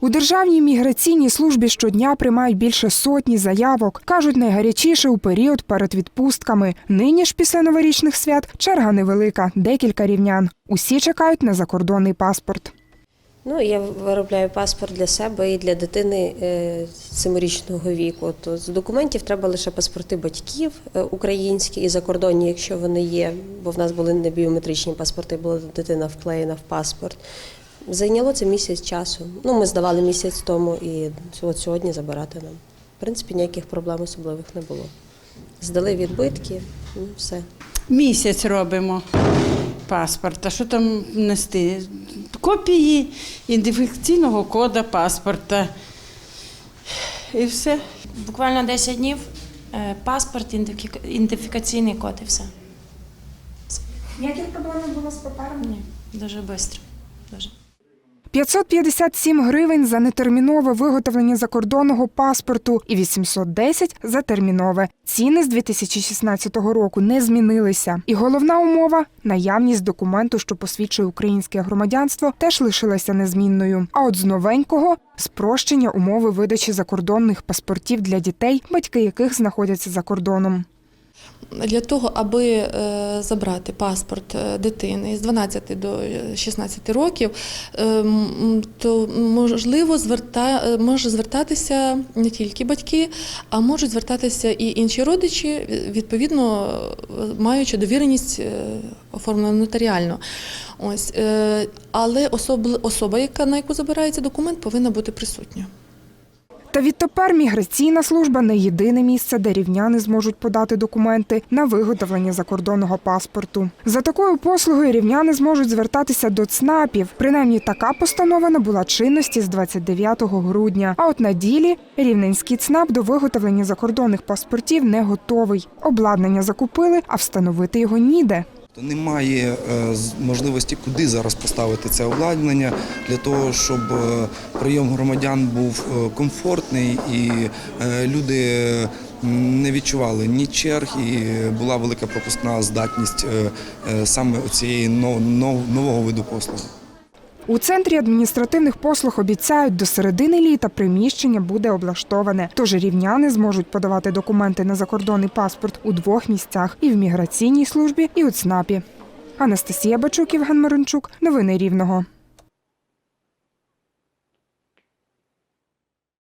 У державній міграційній службі щодня приймають більше сотні заявок. кажуть, найгарячіше у період перед відпустками. Нині ж після новорічних свят черга невелика, декілька рівнян. Усі чекають на закордонний паспорт. Ну, я виробляю паспорт для себе і для дитини е, семирічного віку. То з документів треба лише паспорти батьків е, українські і закордонні, якщо вони є, бо в нас були не біометричні паспорти, була дитина вклеєна в паспорт. Зайняло це місяць часу. Ну, ми здавали місяць тому і от сьогодні забирати нам. В принципі, ніяких проблем особливих не було. Здали відбитки, ну все. Місяць робимо паспорта. Що там нести? Копії ідентифікаційного кода паспорта. І все. Буквально 10 днів, е, паспорт, ідентифікаційний код і все. Ніяких проблем не було з паперами? Ні, дуже швидко. Дуже. 557 гривень за нетермінове виготовлення закордонного паспорту і 810 за термінове. Ціни з 2016 року не змінилися. І головна умова наявність документу, що посвідчує українське громадянство, теж лишилася незмінною. А от з новенького спрощення умови видачі закордонних паспортів для дітей, батьки яких знаходяться за кордоном. Для того, аби е, забрати паспорт е, дитини з 12 до 16 років, е, то можливо зверта, може звертатися не тільки батьки, а можуть звертатися і інші родичі, відповідно маючи довіреність оформлену нотаріально. Ось, але особ- особа, яка на яку забирається документ, повинна бути присутня. Та відтепер міграційна служба не єдине місце, де рівняни зможуть подати документи на виготовлення закордонного паспорту. За такою послугою рівняни зможуть звертатися до ЦНАПів. Принаймні така постанова набула чинності з 29 грудня. А от на ділі рівненський ЦНАП до виготовлення закордонних паспортів не готовий. Обладнання закупили, а встановити його ніде. Немає е, можливості, куди зараз поставити це обладнання для того, щоб е, прийом громадян був е, комфортний і люди не відчували ні черг, і була велика пропускна здатність саме цієї нового виду послуги. У центрі адміністративних послуг обіцяють, до середини літа приміщення буде облаштоване. Тож рівняни зможуть подавати документи на закордонний паспорт у двох місцях і в міграційній службі, і у ЦНАПі. Анастасія Бачук, Євген Маринчук, Новини Рівного.